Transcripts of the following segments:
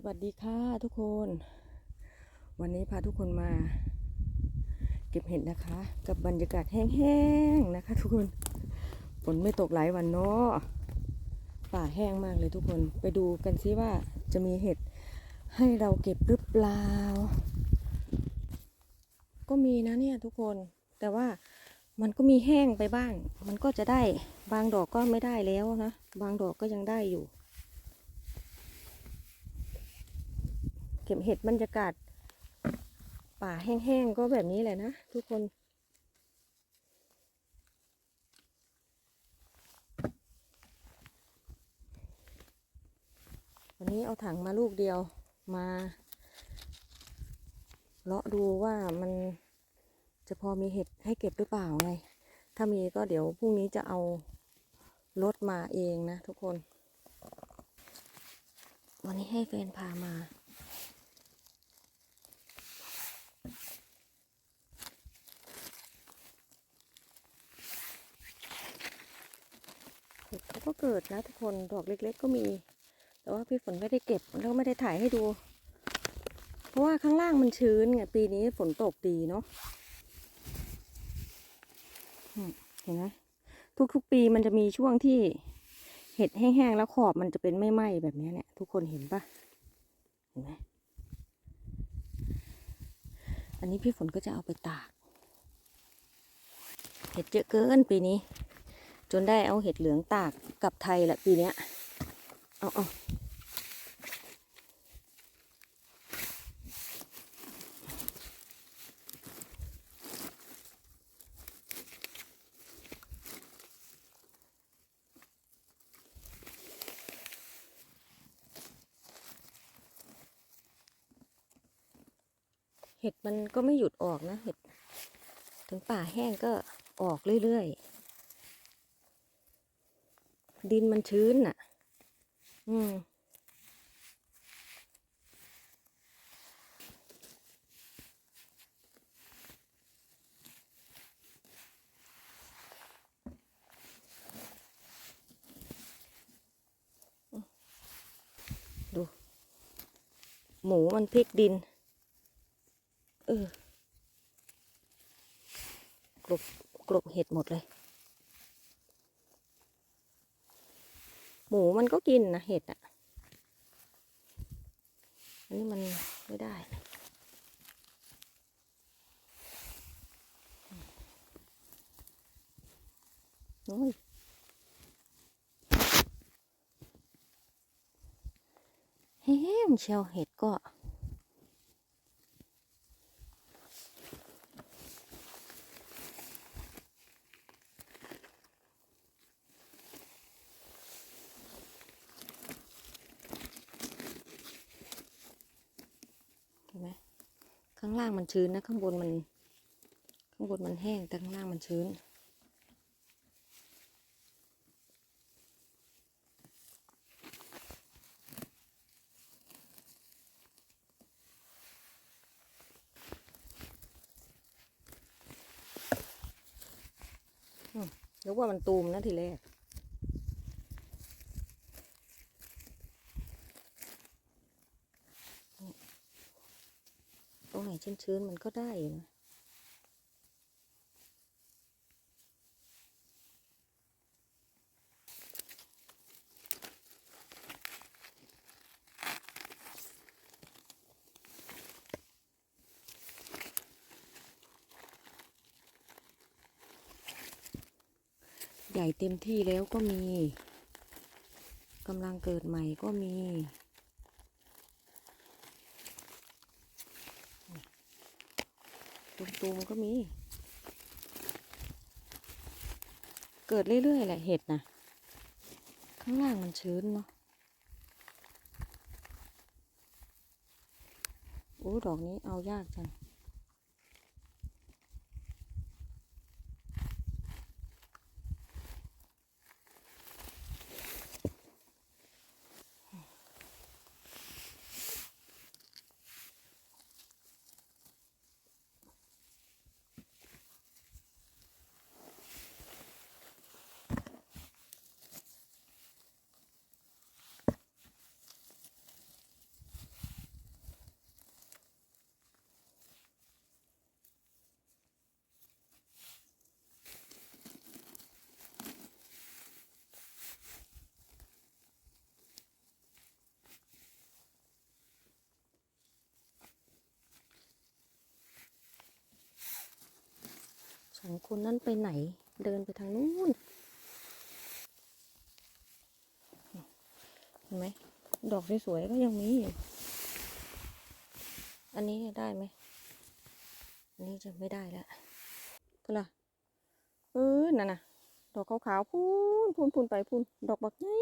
สวัสดีค่ะทุกคน วันนี้พาทุกคนมา เก็บเห็ดนะคะ กับบรรยากาศแห้งๆนะคะ ทุกคนฝนไม่ตกหลายวันเนาะป่าแห้งมากเลยทุกคนไปดูกันซิว่าจะมีเห็ดให้เราเก็บหรือเปล่า ก็มีนะเนี่ยทุกคนแต่ว่ามันก็มีแห้งไปบ้าง มันก็จะได้บางดอกก็ไม่ได้แล้วนะ บางดอกก็ยังได้อยู่ เก็บเห็ดบรรยากาศ ป่าแห้งๆก็แบบนี้แหละนะทุกคน วันนี้เอาถังมาลูกเดียวมาเลาะดูว่ามันจะพอมีเห็ดให้เก็บหรือเปล่าไง ถ้ามีก็เดี๋ยวพรุ่งนี้จะเอารถมาเองนะทุกคน วันนี้ให้แฟนพามา เขาก็เกิดนะทุกคนดอกเล็ก ๆ ก็มี แต่ว่าพี่ฝนไม่ได้เก็บแล้วไม่ได้ถ่ายให้ดู เพราะว่าข้างล่างมันชื้นไงปีนี้ฝนตกดีเนาะเห็นไหมทุกๆปีมันจะมีช่วงที่เห็ดแห้งๆแล้วขอบมันจะเป็นไม่ไหม้แบบนี้เนี่ยทุกคนเห็นปะเห็นไหมอันนี้พี่ฝนก็จะเอาไปตาก เห็ดเยอะเกินปีนี้ จนได้เอาเห็ดเหลืองตากกลับไทยแหละปีเนี้ยเอาเอาเห็ดมันก็ไม่หยุดออกนะเห็ด ถึงป่าแห้งก็ออกเรื่อยๆ ดินมันชื้นน่ะ อืม ดู หมูมันพลิกดิน เออกลบกลบเห็ดหมดเลย หมูมันก็กินนะเห็ดอะ อันนี้มันไม่ได้นะโอ้ยแห้งเชียวเห็ดก็ เห็นไหมข้างล่างมันชื้นนะข้างบนมัน ข้างบนมันแห้งแต่ข้างล่างมันชื้นอืมนึกว่ามันตูมนะทีแรก ต รงไหนชื้นๆมันก็ได้นะใหญ่เต็มที่แล้วก็มีกำลังเกิดใหม่ก็มี ตุมๆก็มี เกิดเรื่อยๆแหละเห็ดนะข้างล่างมันชื้นเนาะโอ้ดอกนี้เอายากจัง องคนนั้นไปไหน เดินไปทางนู้น เห็นไหม ดอกสวยๆก็ยังมีอยู่อันนี้ได้ไหม อันนี้จะไม่ได้แล้วก็ล่ะ เออ นั่นน่ะ ดอกขาวๆ พูนพูนพูนไปพูน ดอกบักใหญ่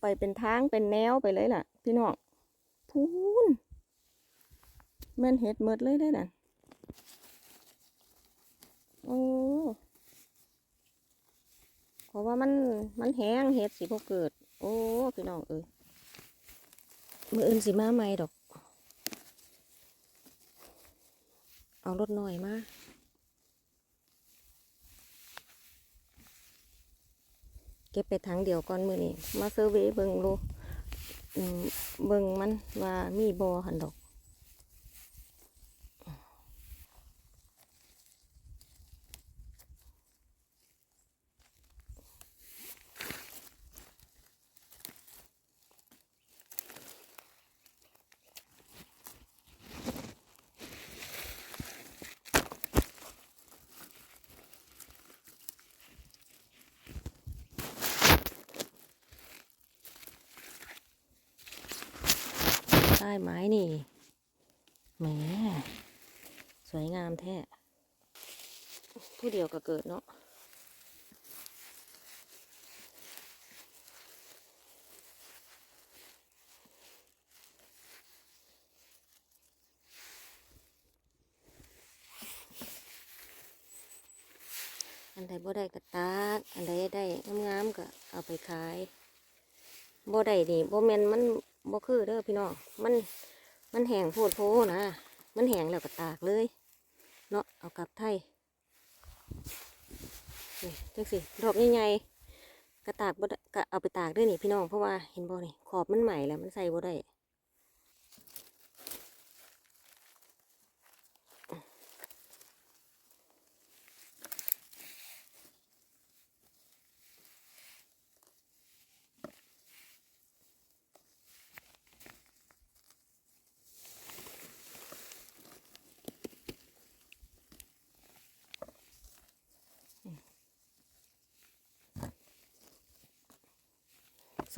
ไปเป็นทางเป็นแนวไปเลยล่ะ พี่น้อง พูนแม่นเห็ดเมิดเลยได้อน่ะ โอ้เพราะว่ามันมันแห้งเห็ดสิพอเกิด โอ้พี่น้องเอ้ยมืออื่นสิมาใหม่ดอก เอารถหน่อยมาเก็บไปถังเดียวก่อนมือนี้มาเซอร์เวยเบิงลูเบิงมันว่ามีบอหันดอก ใต้ไม้นี่แหมสวยงามแท้ผู้เดียวก็เกิดเนาะอันใดบ่ได้ก็ตากอันใดได้งามๆก็เอาไปขายบ่ได้นี่บ่แม่นมัน บ่คือเด้อพี่น้อง มันมันแห้งโพดโพนะ มันแห้งแล้วก็ตากเลย เนาะเอากลับไทยนี่จังสิดอกใหญ่ๆกระตากบ่ได้ก็เอาไปตากด้วยนี่พี่น้องเพราะว่าเห็นบ่นี่ขอบมันใหม่แล้วมันใส่บ่ได้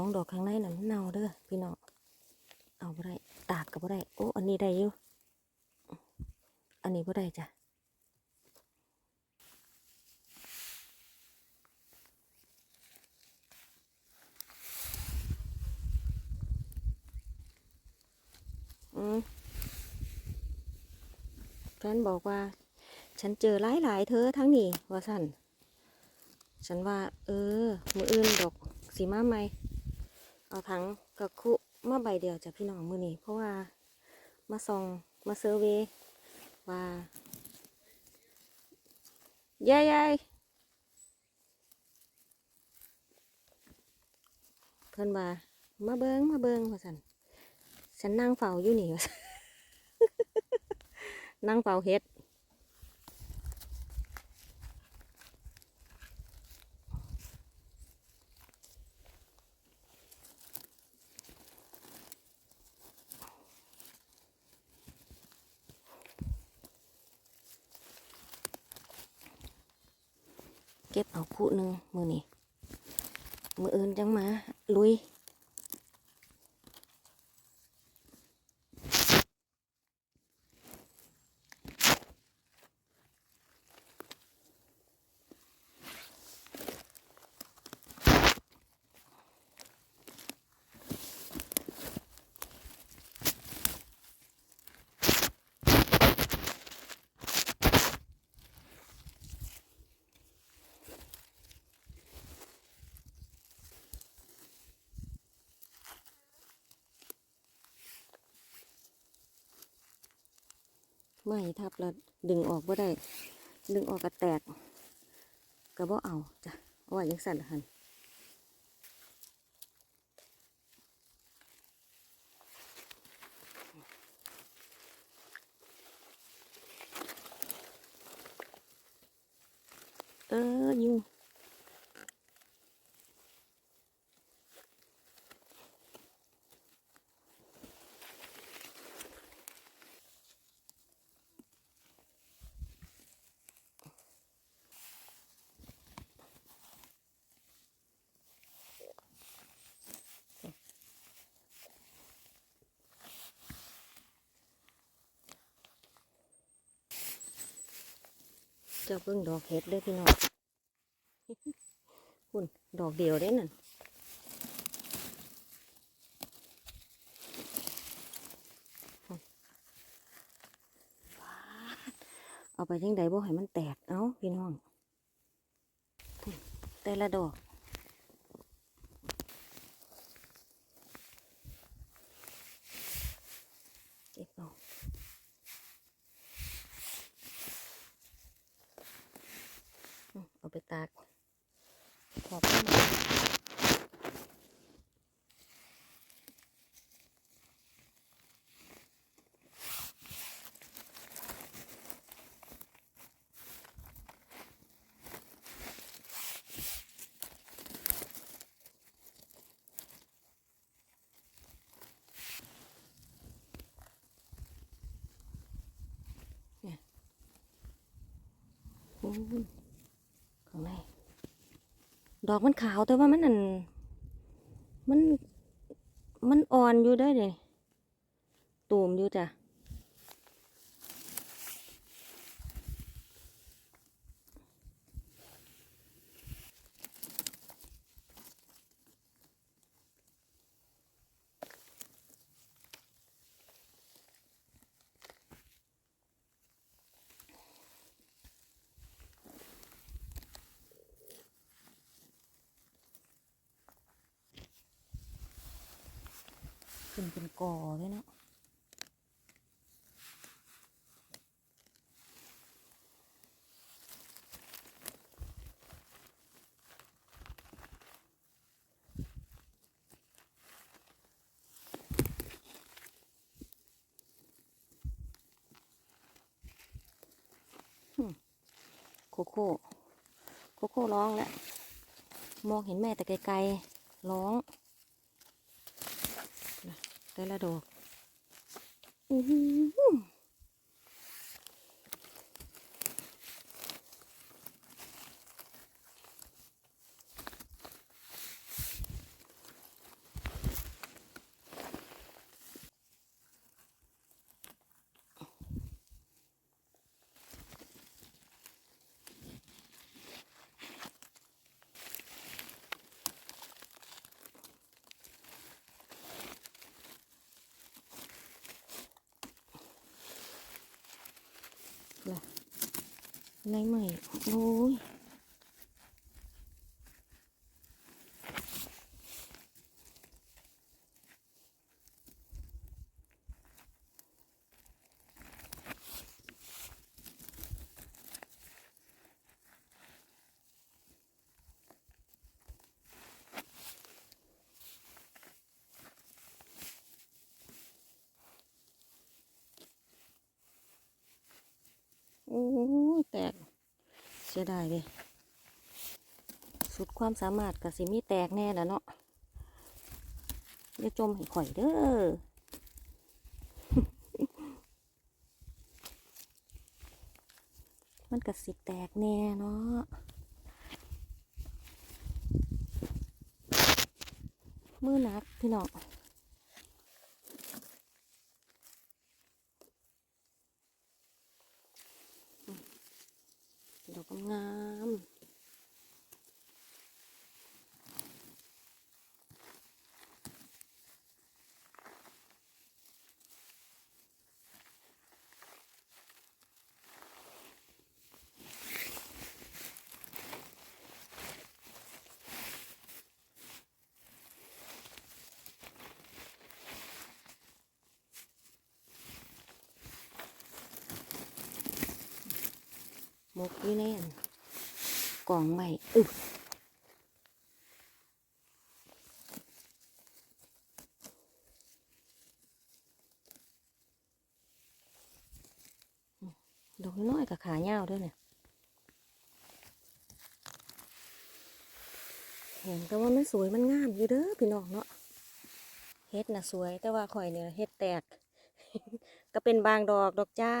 องดอกข้างในน่ะมันเน่าเด้อพี่น้องเอาบ่ได้ตากก็บ่ได้โอ้อันนี้ได้อยู่อันนี้บ่ได้จ้ะอืมแฟนบอกว่า ฉันเจอหลายหลายๆเธอทั้งนี้ว่าสั่นฉันว่า เออ มืออื่นดอกสีมาใหม่ เอาถังกระคุมาใบเดียวจากพี่น้องมือนี้ เพราะว่ามาส่องมาเซอร์เวยว่าเย้ยายเพิ่นว่ามาเบิงมาเบิงว่าสันฉันนั่งเฝ้าอยู่นี่ว่าซั่นนั่งเฝ้าเฮ็ด เก็บเอาคู่หนึ่งมือนี่มืออื่นจังมาลุย ไม่ทับแล้วดึงออกบ่ได้ ดึงออกก็แตกกระเบาเอาจ้ะเอาไว้ยังสั่นละหันเออยุง จะเพิ่งดอกเห็ดเด้พี่น้องคุณดอกเดียวได้นั่นเอาไปทิ้งไดบ่ให้มันแตก เอ้าพี่น้อง แต่ละดอก เก็บเอาอืมเอาไปตากขอบคุณโอ้ย ข้างในดอกมันขาวแต่ว่ามันอัน มัน มันอ่อนอยู่ได้เลยตูมอยู่จ้ะ ขึ้นเป็นกอเลยเนาะหึ โคโค่โคโค่ร้องแล้ว มองเห็นแม่แต่ไกลๆ ร้อง แต่ละดอก อือหือ ในใหม่โอ้ย อ้ยแตก เสียดายเลยสุดความสามารถกับสิมีแตกแน่แล้วเนาะอย่าจมให้ข่อยเด้อมันกับสิแตกแน่เนาะมือหนักพี่น้องดอกงามๆ ห มกอยู่ในอันกล่องใหม่อึบดอกน้อยกับขาเงาวด้วยเนี่ยเห็นแต่ว่ามันสวยมันงามอยู่เด้อพี่น้องเนาะเฮ็ดน่ะสวยแต่ว่าข่อยเนี่ยเฮ็ดแตก ก็เป็นบางดอกดอกจ้า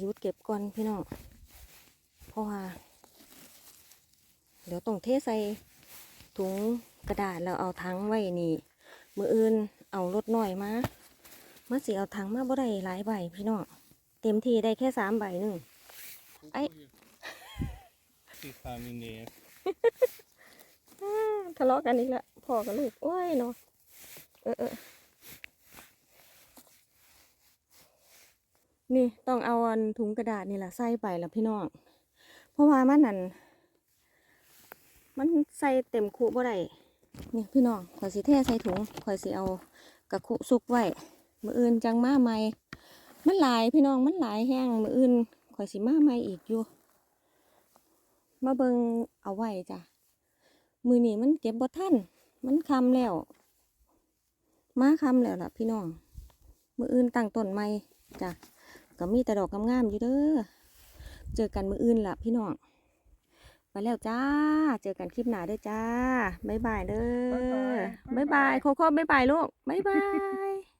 หยุดเก็บก่อนพี่น้อง เพราะว่า เดี๋ยวต้องเทใส่ถุงกระดาษแล้วเอาถังไว้นี่ มืออื่นเอารถหน่อยมามาสิเอาถังมาบ่ได้หลายใบพี่น้อง เต็มที่ได้แค่สามใบหนึ่งไอ้สีฟ้ามินเนสอ้าทะเลาะกันอีกแล้วพ่อกับลูกโอ้ยเนาะเออเออ นี่ต้องเอาอันถุงกระดาษนี่แหละใส่ไปแล้วพี่น้อง เพราะว่ามันนั่นมันใส่เต็มคุบ่ได้นี่พี่น้องข่อยสิเทใส่ถุงข่อยสิเอากระคุซุกไว้มืออื่นจังมาใหม่มันหลายพี่น้องมันหลายแห้งมืออื่นข่อยสิมาใหม่อีกอยู่ มาเบิงเอาไว้จ้ะมือนี้มันเก็บบ่ทันมันคำแล้ว มาคำแล้วล่ะพี่น้องมืออื่นตั้งต้นใหม่จ้ะ ก็มีแต่ดอกงามๆอยู่เด้อ เจอกันมืออื่นล่ะพี่น้อง ไปแล้วจ้า เจอกันคลิปหน้าเด้อจ้า บ๊ายบายเด้อ บ๊ายบายโคโค่บ๊ายบายลูก บ๊ายบาย